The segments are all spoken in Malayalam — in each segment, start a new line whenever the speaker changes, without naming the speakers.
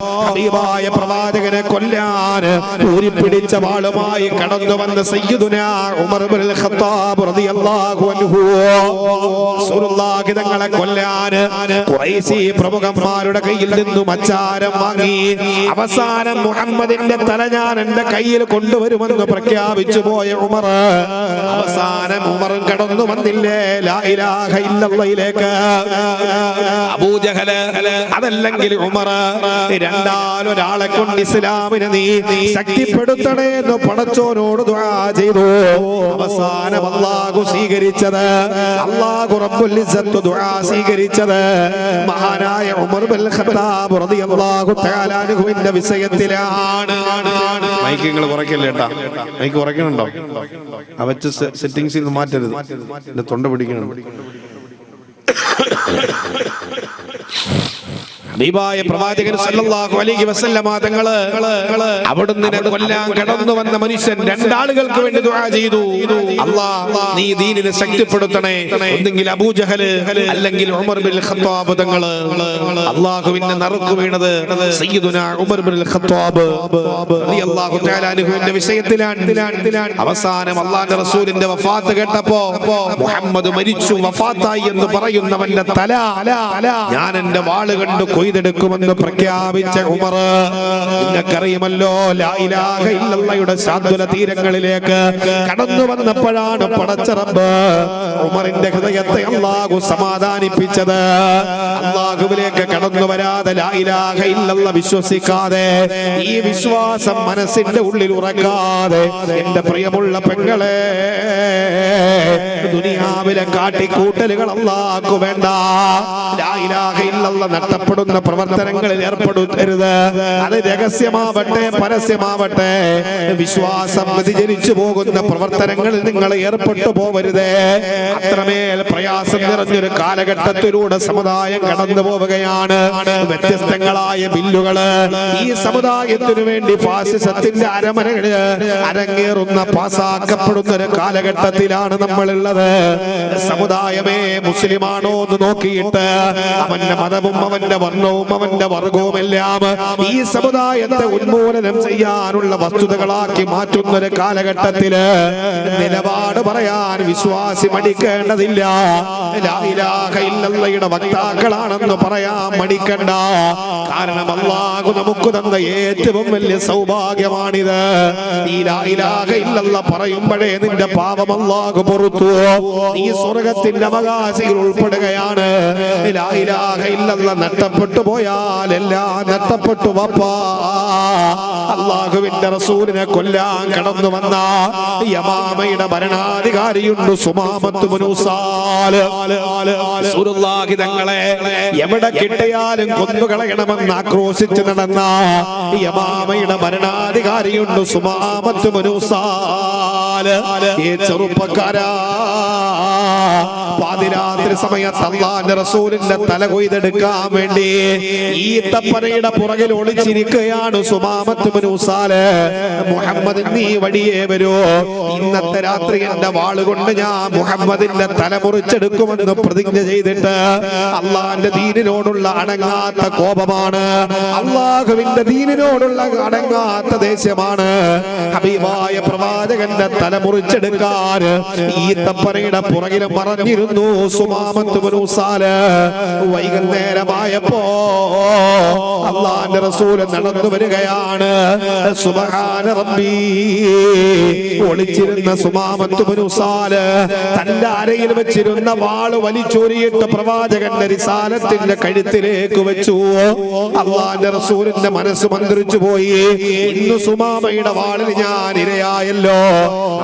ഹബീബായ പ്രവാചകനെ കൊല്ലാന് ഊരിപ്പിടിച്ച വാളുമായി കടന്നു വന്ന സയ്യിദുന ഉമർ ഇബ്നുൽ ഖത്താബ് റളിയല്ലാഹു അൻഹു. റസൂലുള്ളാഹി തങ്ങളെ കൊല്ലാന് ഖുറൈശി പ്രമുഖന്മാരുടെ കയ്യിൽ നിന്നും അച്ചാരം വാങ്ങി. അവസാനം മുഹമ്മദിന്റെ തല ഞാൻ എന്റെ കയ്യിൽ കൊണ്ടുവരുമെന്ന് പ്രഖ്യാപിച്ചു പോയ ഉമർ. അവസാനം ഉമർ കടന്നു വന്നില്ലേ? ലാ ഇലാഹ അതല്ലെങ്കിൽ ഉമർ രണ്ടാലൊരാളെ കൊണ്ട് ഇസ്ലാമിനെ നീ ശക്തിപ്പെടുത്തണേ എന്ന് പടച്ചോനോട് ചെയ്തു. അവസാനം അള്ളാഹു സ്വീകരിച്ചത് അള്ളാഹു റബ്ബുൽ ഇസ്സത്ത് ദുആ സ്വീകരിച്ചത്. മഹാനായ ഉമർ ബിൻ ഖത്താബ് റളിയല്ലാഹു തആല അൻഹുവിന്റെ വിഷയത്തിലാണ്.
മൈക്ക് നിങ്ങൾ കുറയ്ക്കല്ലേ ഏട്ടാ മൈക്ക് കുറയ്ക്കണുണ്ടോ അവച്ച് സെറ്റിംഗ്സിൽ നിന്ന് മാറ്റരുത്. എന്റെ തൊണ്ട പിടിക്കണം
ഹബീബായ പ്രവാചകൻ സല്ലല്ലാഹു അലൈഹി വസല്ലമ തങ്ങൾ അവിടുന്ന് കൊല്ലാൻ കടന്നു വന്ന മനുഷ്യൻ രണ്ടാളുകൾക്ക് വേണ്ടി ദുആ ചെയ്തു. അല്ലാ നീ ദീനിനെ ശക്തിപ്പെടുത്തണേ. ഒന്നെങ്കിൽ അബൂജഹൽ അല്ലെങ്കിൽ ഉമർ ബിൻ ഖത്താബ് തങ്ങൾ. അള്ളാഹുവിന്റെ നറുക്ക് വീണത് സയ്യിദുന ഉമർ ബിൻ ഖത്താബ് റളിയല്ലാഹു തആല അൻഹുവിന്റെ വിഷയത്തിലാണ്. അവസാനം അല്ലാഹുവിന്റെ റസൂലിന്റെ വഫാത്ത് കേട്ടപ്പോ മുഹമ്മദ് മരിച്ചു വഫാത്തായി എന്ന് പറയുന്നവന്റെ തല. ഞാൻ എന്റെ വാൾ കണ്ട് കൊയ്തെടുക്കുമെന്ന് പ്രഖ്യാപിച്ച ഉമർ. നിങ്ങൾക്കറിയുമല്ലോ ലാ ഇലാഹ ഇല്ലല്ലയുടെ സാന്ത്വന തീരങ്ങളിലേക്ക് കടന്നു വന്നപ്പോഴാണ് പടച്ചറമ്പ് ഉമറിന്റെ ഹൃദയത്തെ അള്ളാഹു സമാധാനിപ്പിച്ചത്. അള്ളാഹുവിലേക്ക് കടന്നു വരാതെ ലായിലാഹ ഇല്ലല്ല വിശ്വസിക്കാതെ ഈ വിശ്വാസം മനസ്സിന്റെ ഉള്ളിൽ ഉറക്കാതെ എന്റെ പ്രിയമുള്ള പെങ്ങളെ ദുനിയാവിലെ കാട്ടിക്കൂട്ടലുകൾ അള്ളാഹു വേണ്ട. ലായിലാഹ ഇല്ലല്ല നഷ്ടപ്പെടുന്ന പ്രവർത്തനങ്ങളിൽ ഏർപ്പെടുത്തരുത്. അത് രഹസ്യമാവട്ടെ പരസ്യമാവട്ടെ. വിശ്വാസം വ്യതിചരിച്ചു പോകുന്ന പ്രവർത്തനങ്ങളിൽ നിങ്ങൾ ഏർപ്പെട്ടു പോവരുതേ. അത്രമേൽ പ്രയാസം നിറഞ്ഞൊരു കാലഘട്ടത്തിലൂടെ സമുദായം കടന്നു പോവുകയാണ്. വ്യത്യസ്തങ്ങളായ ബില്ലുകൾ. ഈ സമുദായത്തിനു വേണ്ടി ഫാസിസത്തിന്റെ അരമനകൾ അരങ്ങേറുന്ന പാസാക്കപ്പെടുന്ന ഒരു കാലഘട്ടത്തിലാണ് നമ്മളുള്ളത്. സമുദായമേ മുസ്ലിമാണോ എന്ന് നോക്കിയിട്ട് അവന്റെ മതവും അവന്റെ വർണവും അവന്റെ വർഗവുമെല്ലാം ഈ സമുദായത്തെ ഉന്മൂലനം ചെയ്യാനുള്ള വസ്തുതകളാക്കി മാറ്റുന്ന ഒരു കാലഘട്ടത്തിൽ നിലപാട് പറയാൻ വിശ്വാസി മടിക്കേണ്ടതില്ല ഇല്ലല്ലയുടെ വക്താക്കളാണെന്ന് പറയാൻ മടിക്കണ്ട. കാരണം അള്ളാഹു നമുക്ക് തന്ന ഏറ്റവും വലിയ സൗഭാഗ്യമാണിത്. പറയുമ്പോഴേ നിന്റെ പാപം അള്ളാഹു പൊറത്തു. നീ സ്വർഗത്തിന്റെ അവകാശികൾ ഉൾപ്പെടുകയാണ്. നഷ്ടപ്പെട്ടു നഷ്ടപ്പെട്ടു പോയാൽ എല്ലാം നഷ്ടപ്പെട്ടു അള്ളാഹുവിന്റെ റസൂലിനെ കൊല്ലാൻ കടന്നു വന്ന യമാമയുടെ ഭരണാധികാരിയുണ്ട് സുമാമത്ത് തങ്ങളെ എവിടെ കിട്ടിയാലും കൊന്നുകളയണമെന്ന് ആക്രോശിച്ച് നടന്ന യമാമയുടെ ഭരണാധികാരിയുണ്ട് സുമാമത്ത് മുനൂസാൽ ഈ ചെറുപ്പക്കാരാ. പാതിരാത്രി സമയത്ത് അള്ളാന്റെ റസൂലിന്റെ തല കൊയ്തെടുക്കാൻ വേണ്ടി ഈ തപ്പനയുടെ പുറകിൽ ഒളിച്ചിരിക്കുകയാണ് സുമാമത്ത് മുനൂസാൽ മുഹമ്മദ് നീ വഴിയേ വരൂ. ഇന്നത്തെ രാത്രി എന്റെ വാളുകൊണ്ട് ഞാൻ മുഹമ്മദിന്റെ തല മുറിച്ചെടുക്കുമെന്ന് പ്രതിജ്ഞ ചെയ്തിട്ട് അള്ളാന്റെ ദീനിനോടുള്ള അടങ്ങാത്ത കോപമാണ്. അള്ളാഹുവിന്റെ ദീനിനോടുള്ള അടങ്ങാത്ത ദേഷ്യമാണ്. ഹബീബായ പ്രവാചകന്റെ തല മുറിച്ചെടുക്കാൻ ഈ തപ്പനയുടെ പുറകിൽ മറഞ്ഞിരുന്നു സുമാമത്ത് മുനൂസാൽ വൈകുന്നേരമായപ്പോ അള്ളാന്റെ റസൂൽ നടന്നു വരികയാണ്. സുബഹാന റബ്ബി. ഒളിച്ചിരുന്ന സുമാമത്ത് മുനൂസാൽ തന്റെ അരയിൽ വെച്ചിരുന്ന വാൾ വലിച്ചൂരിയിട്ട് പ്രവാചകന്റെ റിസാലത്തിന്റെ കഴുത്തിലേക്ക് വെച്ചു. അള്ളാന്റെ റസൂലിന്റെ മനസ്സ് മന്ത്രിച്ചു പോയി. ഇന്ന് സുമാമയുടെ വാളിൽ ഞാൻ ഇരയായല്ലോ.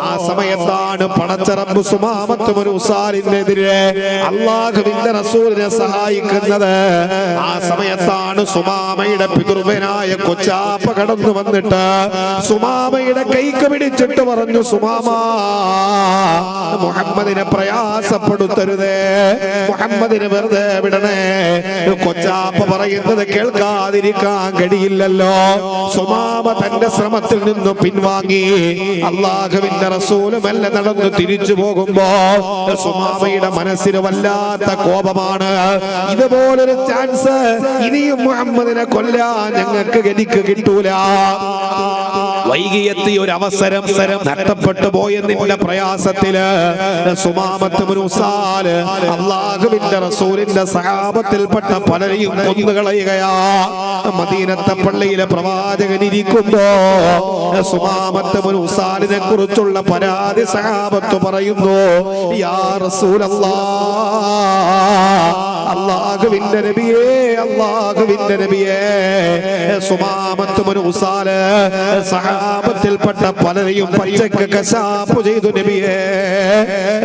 ആ സമയത്താണ് പടച്ചറമ്പ് സുമാമത്ത് മുനൂസാലിനെതിരെ അള്ളാഹുവിന്റെ റസൂലിനെ സഹായിക്കുന്നത്. ആ സമയത്താണ് സുമാമയുടെ പിതൃവനായ കൊച്ചാപ്പ കടന്നു വന്നിട്ട് സുമാമയുടെ കൈക്ക് പിടിച്ചിട്ട് പറഞ്ഞു സുമാമ മുഹമ്മദിനെ പ്രയാസപ്പെടുത്തരുതേ മുഹമ്മദിനെ വെറുതെ വിടണേ. കൊച്ചാപ്പ പറയുന്നത് കേൾക്കാതിരിക്കാൻ കഴിയില്ലല്ലോ. സുമാമ തന്റെ ശ്രമത്തിൽ നിന്നും പിൻവാങ്ങി. അള്ളാഹുവിന്റെ റസൂലുമല്ല നടന്നു തിരിച്ചു പോകുമ്പോ സുമാമയുടെ മനസ്സിന് വല്ലാത്ത കോപമാണ്. ഇതുപോലൊരു ചാൻസ് ഇനിയും മുഹമ്മദിനെ കൊല്ലാൻ ഞങ്ങൾക്ക് ഗതിക്ക് കിട്ടൂല. വൈകിയെത്തിയ ഒരു അവസരം നഷ്ടപ്പെട്ടു പോയെന്നിന്റെ പ്രയാസത്തിൽ. അള്ളാഹുവിന്റെ റസൂലിന്റെ സഹാബത്തിൽപ്പെട്ട പലരെയും കൊന്നുകളയുകയാ മദീനത്തെ പള്ളിയിലെ പ്രവാചകൻ ഇരിക്കുമ്പോ സുമാമത്ത് മുനുസാലിനെ കുറിച്ചുള്ള പരാതി സഹാബത്ത് പറയുന്നു യാ റസൂലല്ലാ അള്ളാഹുവിന്റെ നബിയേ അള്ളാഹുവിന്റെ നബിയേ. സുമാമത്ത് മുനുസാൽ സഹാബത്തിൽപ്പെട്ട പലരെയും പച്ചക്ക് കശാപ്പ് ചെയ്തു നബിയേ.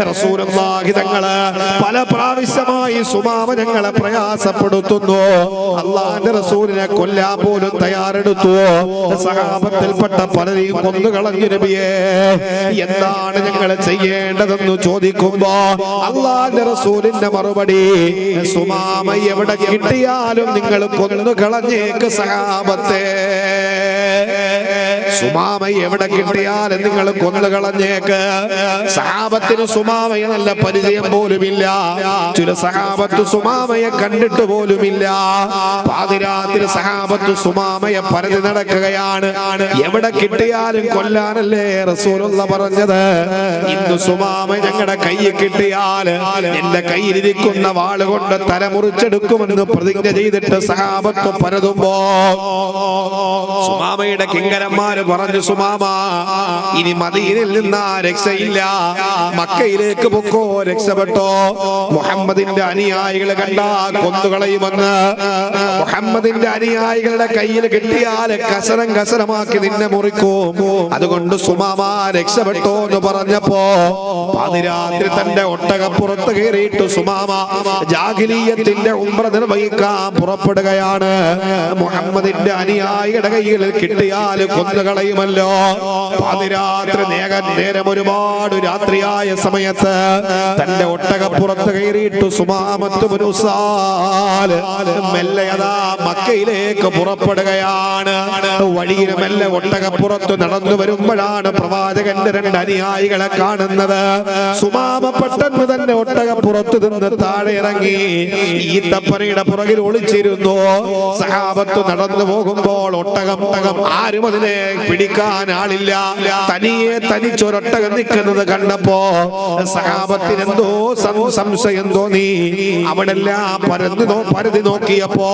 റസൂലുള്ളാഹി തങ്ങൾ പല പ്രാവശ്യമായി സുമാമ ഞങ്ങളെ പ്രയാസപ്പെടുത്തുന്നു. അള്ളാന്റെ റസൂലിനെ കൊല്ലാൻ പോലും തയ്യാറെടുത്തു. സഹാബത്തിൽപ്പെട്ട പലരെയും കൊന്നുകളഞ്ഞു നബിയേ. എന്താണ് ഞങ്ങൾ ചെയ്യേണ്ടതെന്ന് ചോദിക്കുമ്പോ അള്ളാന്റെ റസൂലിന്റെ മറുപടി സുമാമ എവിടെ കിട്ടിയാലും നിങ്ങൾ കൊന്നു കളഞ്ഞേക്ക് സഹാബത്തെ. സുമാമ എവിടെ കിട്ടിയാലും നിങ്ങൾ കൊന്നു കളഞ്ഞേക്ക്. സഹാബത്തിന് സുമാമയെ നല്ല പരിചയം പോലുമില്ല. ചില സഹാബത്ത് സുമാമയെ കണ്ടിട്ട് പോലുമില്ല. പാതിരാത്രി സഹാബത്ത് സുമാമയെ പരതി നടക്കുകയാണ്. എവിടെ കിട്ടിയാലും കൊല്ലാനല്ലേ റസൂലുള്ള പറഞ്ഞത്? ഇന്ന് സുമാമ ഞങ്ങളുടെ കയ്യിൽ കിട്ടിയാൽ എന്റെ കയ്യിലിരിക്കുന്ന വാൾ കൊണ്ട് തല മുറിച്ചെടുക്കുമെന്ന് പ്രതിജ്ഞ ചെയ്തിട്ട് സഹാബത്ത് പരതുമ്പോ സുമാമയുടെ കിങ്കരന്മാര് പറഞ്ഞു സുമാമ ഇനി മദീനിൽ നിന്നാ രക്ഷയില്ല. മക്കയിലേക്ക് പൊക്കോ രക്ഷപ്പെട്ടോ. മുഹമ്മദിന്റെ അനുയായികളെ കണ്ട കൊന്നുകളയുമെന്ന്. മുഹമ്മദിന്റെ അനുയായികളുടെ കയ്യിൽ കിട്ടിയാൽ കസരം കസരമാക്കി നിന്നെ മുറിക്കും. അതുകൊണ്ട് സുമാമ രക്ഷപ്പെട്ടോ എന്ന് പറഞ്ഞപ്പോ പാതിരാത്രി തന്റെ ഒട്ടകപ്പുറത്ത് കയറിയിട്ട് സുമാമ ജാഗിലീയത്തിന്റെ ഉംറ നിർവഹിക്കാൻ പുറപ്പെടുകയാണ്. മുഹമ്മദിന്റെ അനുയായിയുടെ കയ്യിൽ കിട്ടിയാൽ കൊന്നുകളയുമല്ലോ. അതിരാത്രി നേക നേരം ഒരുപാട് രാത്രിയായ സമയത്ത് തന്റെ ഒട്ടകപ്പുറത്ത് കയറിയിട്ട് സുമാമത്ത് മെല്ലെ അതാ മക്കയിലേക്ക് പുറപ്പെടുകയാണ്. വഴിയിൽ മെല്ലെ ഒട്ടകപ്പുറത്ത് നടന്നു വരുമ്പോഴാണ് പ്രവാചകന്റെ രണ്ട് അനുയായികളെ കാണുന്നത്. സുമാമ പെട്ടെന്ന് തന്നെ ഒട്ടകപ്പുറത്ത് നിന്ന് താഴെ ഇറങ്ങി. ഈത്തപ്പനയുടെ പുറകിൽ ഒളിച്ചിരുന്നു. സഹാബത്ത് നടന്നു പോകുമ്പോൾ ഒട്ടകം ഒട്ടകം ആരും അതിനെ പിടിക്കാൻ ആളില്ല. തനിയെ തനിച്ചൊരൊട്ടകം നിൽക്കുന്നത് കണ്ടപ്പോ സഹാബത്തിന് എന്തോ സംശയം തോന്നി. അവിടെല്ലാം നോ പരതി നോക്കിയപ്പോ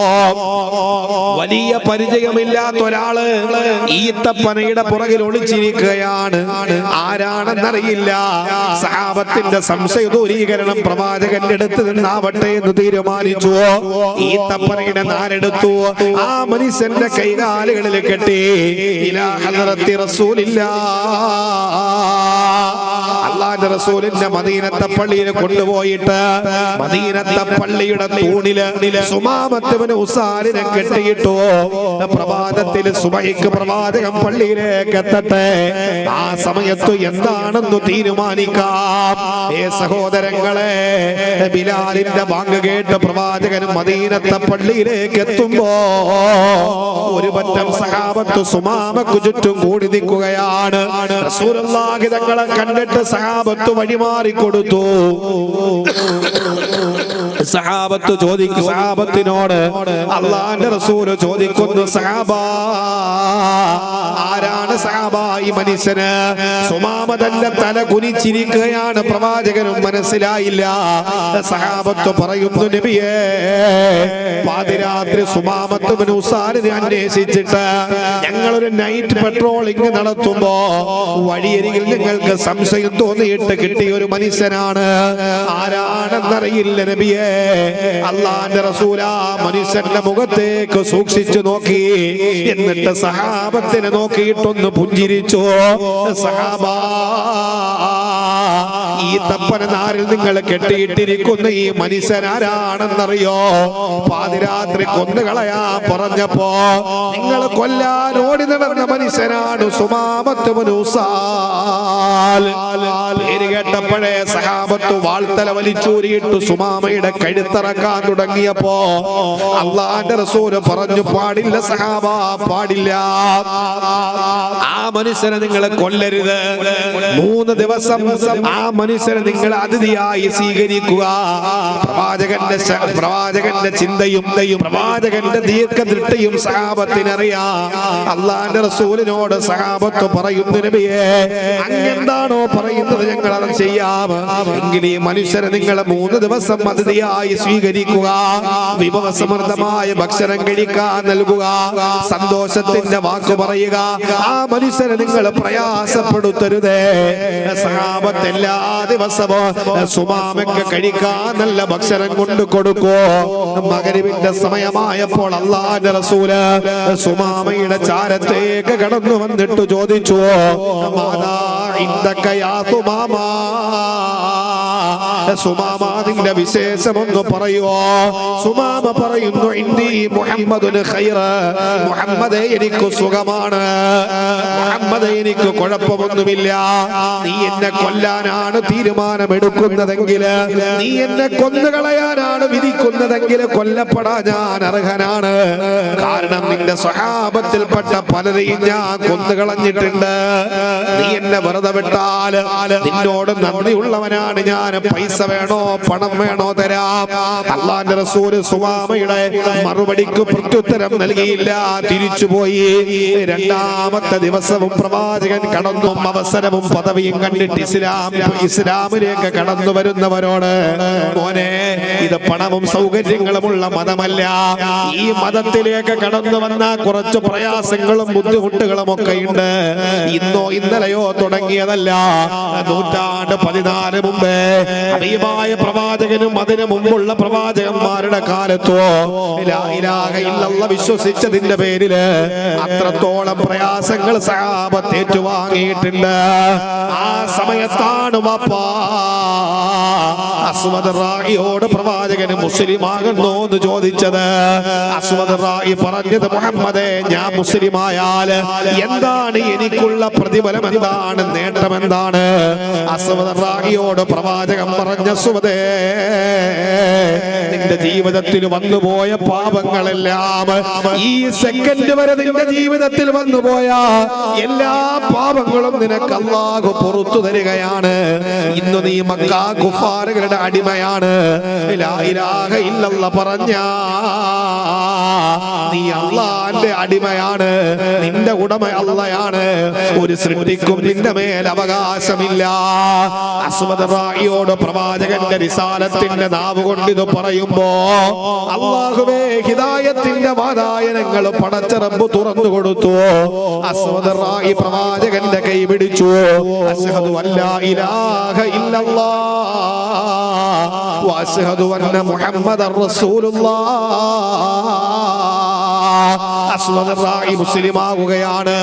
വലിയ പരിചയമില്ലാത്ത ഒരാൾ ഈത്തപ്പനയുടെ പുറകിൽ ഒളിച്ചിരിക്കുകയാണ്. ആരാണെന്നറിയില്ല. സഹാബത്തിന്റെ സംശയ ദൂരീകരണം പ്രവാചകന്റെ അടുത്ത് നിന്നാവട്ടെ എന്ന് തീരുമാനിച്ചു ഈ തപ്പറയുടെ നാരെടുത്തു ആ മനുഷ്യന്റെ കൈകാലുകളിൽ കെട്ടി. അള്ളാന്റെ റസൂലിന്റെ മദീനത്തെ പള്ളിയിൽ കൊണ്ടുപോയിട്ട് മദീനത്തെ പള്ളിയുടെ തൂണിൽ സുമാമത്തുവിന് ഉസാലിനെ കെട്ടിയിട്ടോ. പ്രഭാതത്തിൽ സുബൈക്ക് പ്രവാചകം പള്ളിയിലേക്ക് എത്തട്ടെ. ആ സമയത്ത് എന്താണെന്ന് തീരുമാനിക്കാം. ഏ സഹോദരങ്ങളെ ബിലാലിന്റെ ബാങ്ക് കേട്ട് പ്രവാചകൻ മദീനത്തെ പള്ളിയിലേക്ക് എത്തുമ്പോ ഒരു പറ്റം സഹാബത്ത് സുമാമക്കു ചുറ്റും കൂടി നിൽക്കുകയാണ്. തങ്ങളെ കണ്ടിട്ട് സഹാബത്ത് വഴിമാറി കൊടുത്തു സഹാബത്ത് ചോദിക്കും സഹാബത്തിനോട് അള്ളാന്റെ റസൂൽ ചോദിക്കുന്നു സഹാബ ആരാണ് സഹാബ ഈ മനുഷ്യന്? സുമാമതന്റെ തല കുനിച്ചിരിക്കുകയാണ്. പ്രവാചകനും മനസ്സിലായില്ല. സഹാബത്ത് നബിയേ പാതിരാത്രി സുമാമത്ത് ഉസാലിനെ അന്വേഷിച്ചിട്ട് ഞങ്ങളൊരു നൈറ്റ് പെട്രോളിംഗ് നടത്തുമ്പോ വഴിയരികിൽ നിങ്ങൾക്ക് സംശയം തോന്നിയിട്ട് കിട്ടിയ ഒരു മനുഷ്യനാണ്. ആരാണെന്നറിയില്ല നബിയേ. അള്ളാന്റെ റസൂല മനുഷ്യന്റെ മുഖത്തേക്ക് സൂക്ഷിച്ചു നോക്കി. എന്നിട്ട് സഹാബത്തിനെ നോക്കിയിട്ടൊന്ന് പുഞ്ചിരിച്ചു. സഹാബാ ഈ തപ്പന നാരിൽ നിങ്ങൾ കെട്ടിയിട്ടിരിക്കുന്ന? ഈ മനുഷ്യനാരാണെന്നറിയോ പാതിരാത്രി കൊന്നുകളയാ പറഞ്ഞപ്പോ നിങ്ങൾ കൊല്ലാൻ ഓടി നടന്ന മനുഷ്യനാണ് സുമാമത്ത് പേര് കേട്ടപ്പോഴേ സഹാബത്ത് വാൾത്തല വലിച്ചൂരിയിട്ട് സുമാമയുടെ കഴുത്തിറക്കാൻ തുടങ്ങിയപ്പോ അള്ളാന്റെ റസൂൽ പറഞ്ഞു പാടില്ല സഹാബ പാടില്ല. മനുഷ്യനെ നിങ്ങളെ കൊല്ലരുത്. മൂന്ന് ദിവസം ആ മനുഷ്യനെ നിങ്ങൾ അതിഥിയായി സ്വീകരിക്കുക. പ്രവാചകന്റെ പ്രവാചകന്റെ ചിന്തയും പ്രവാചകന്റെ ദീർഘദൃഷ്ടിയും സഹാബത്തിനറിയാം. അള്ളാന്റെ റസൂലിനോട് സഹാബത്ത് പറയുന്നു നബിയെ അങ്ങെന്താണോ പറയുന്നത് ഞങ്ങൾ അത് ചെയ്യാം. എങ്കിലും ഈ മനുഷ്യരെ നിങ്ങൾ മൂന്ന് ദിവസം അതിഥിയായി സ്വീകരിക്കുക. വിഭവസമൃദ്ധമായ ഭക്ഷണം കഴിക്കാൻ നൽകുക. സന്തോഷത്തിന്റെ വാക്ക് പറയുക. ആ മനുഷ്യരെ നിങ്ങൾ പ്രയാസപ്പെടുത്തരുതേ. സഹാബത്ത് എല്ലാ ദിവസവും സുമാമയ്ക്ക് കഴിക്കാൻ നല്ല ഭക്ഷണം കൊണ്ട് കൊടുക്കോ. മകരിവിന്റെ സമയമായപ്പോൾ അള്ളാന്റെ റസൂൽ സുമാമയുടെ ചാരത്തേക്ക് കടന്നു വന്നിട്ട് ചോദിച്ചു മാതാ യാ സുമാമാ? സുമാമാതിന്റെ വിശേഷമൊന്ന് പറയുവോ? സുമാമ പറയുന്നു ഇന്ദി മുഹമ്മദുൽ ഖൈർ മുഹമ്മദേ എനിക്ക് സുഖമാണ്. മുഹമ്മദേ എനിക്ക് കുഴപ്പമൊന്നുമില്ല. നീ എന്നെ കൊല്ലാനാണ് തീരുമാനമെടുക്കുന്നതെങ്കിൽ നീ എന്നെ കൊന്നുകളയാനാണ് വിധിക്കുന്നതെങ്കിൽ കൊല്ലപ്പെടാൻ ഞാൻ അർഹനാണ്. കാരണം നിന്റെ സ്വഹാബത്തിൽപ്പെട്ട പലരെയും ഞാൻ കൊന്നുകളഞ്ഞിട്ടുണ്ട് നീ എന്നെ വെറുതെ വിട്ടാൽ നിന്നോട് നന്ദിയുള്ളവനാണ് ഞാൻ. പൈസ വേണോ പണം വേണോ തരാം. അള്ളാന്റെ റസൂൽ സുമാമയുടെ മറുപടിക്ക് പ്രത്യുത്തരം നൽകിയില്ല. തിരിച്ചുപോയി. രണ്ടാമത്തെ ദിവസവും പ്രവാചകൻ കടന്നു അവസരവും പദവിയും കണ്ടിട്ട് ഇസ്ലാം ഇസ്ലാമിലേക്ക് കടന്നു വരുന്നവരോട് മോനെ ഇത് പണവും സൗകര്യങ്ങളുമുള്ള മതമല്ല. ഈ മതത്തിലേക്ക് കടന്നു വന്ന കുറച്ച് പ്രയാസങ്ങളും ബുദ്ധിമുട്ടുകളും ഒക്കെ ഉണ്ട്. ഇന്നോ ഇന്നലെയോ തുടങ്ങിയതല്ല. നൂറ്റാണ്ട് പതിനാല് മുമ്പേ ഹബീബായ പ്രവാചകനും അതിനു മുമ്പുള്ള പ്രവാചകന്മാരുടെ കാലത്തോ വിശ്വസിച്ചതിന്റെ പേരിൽ അത്രത്തോളം പ്രയാസങ്ങൾ സഹാബത്ത് ഏറ്റുവാങ്ങിയിട്ടുണ്ട് ആ സമയത്താണ് വാപ്പാ അസ്വദ് റായിയോട് പ്രവാചകന് മുസ്ലിം എന്ന് ചോദിച്ചത്. അസ്മദ്റായി പറഞ്ഞത് മുഹമ്മദേ ഞാൻ മുസ്ലിം ആയാൽ എന്താണ് എനിക്കുള്ള പ്രതിഫലം എന്താണ്? നേട്ടം എന്താണ്? അസ്മദ്റായിയോട് പ്രവാചകൻ പറഞ്ഞ സുമതേ നിന്റെ ജീവിതത്തിൽ വന്നുപോയ പാപങ്ങളെല്ലാം ഈ സെക്കൻഡ് വരെ നിന്റെ ജീവിതത്തിൽ വന്നുപോയ എല്ലാ പാപങ്ങളും നിനക്ക് അള്ളാഹു പുറത്തു തരികയാണ്. ഇന്ന് നീ മക്കാ കുഫാറുകളുടെ അടിമയാണ്. പറഞ്ഞ. നീ അള്ളാന്റെ അടിമയാണ്. നിന്റെ ഉടമ അള്ളയാണ്. ഒരു സൃഷ്ടിക്കും നിന്റെ മേൽ അവകാശമില്ല. അസ്വദ് റായിയോട് പ്രവാചകന്റെ റിസാലത്തിന്റെ നാവ് കൊണ്ട് ഇത് പറയുമ്പോ അള്ളാഹുവേ ഹിതായത്തിന്റെ വാതായനങ്ങൾ പടച്ചറമ്പ് തുറന്നു കൊടുത്തു. അസുമതറായി പ്രവാചകന്റെ കൈ പിടിച്ചു അസ്ഹദു അല്ലാ ഇലാഹ ഇല്ലല്ലാഹ് വഅസ്ഹദു അന്ന മുഹമ്മദർ റസൂലുള്ളാഹ് അസ്വദ് റായി മുസ്ലിമാകുകയാണ്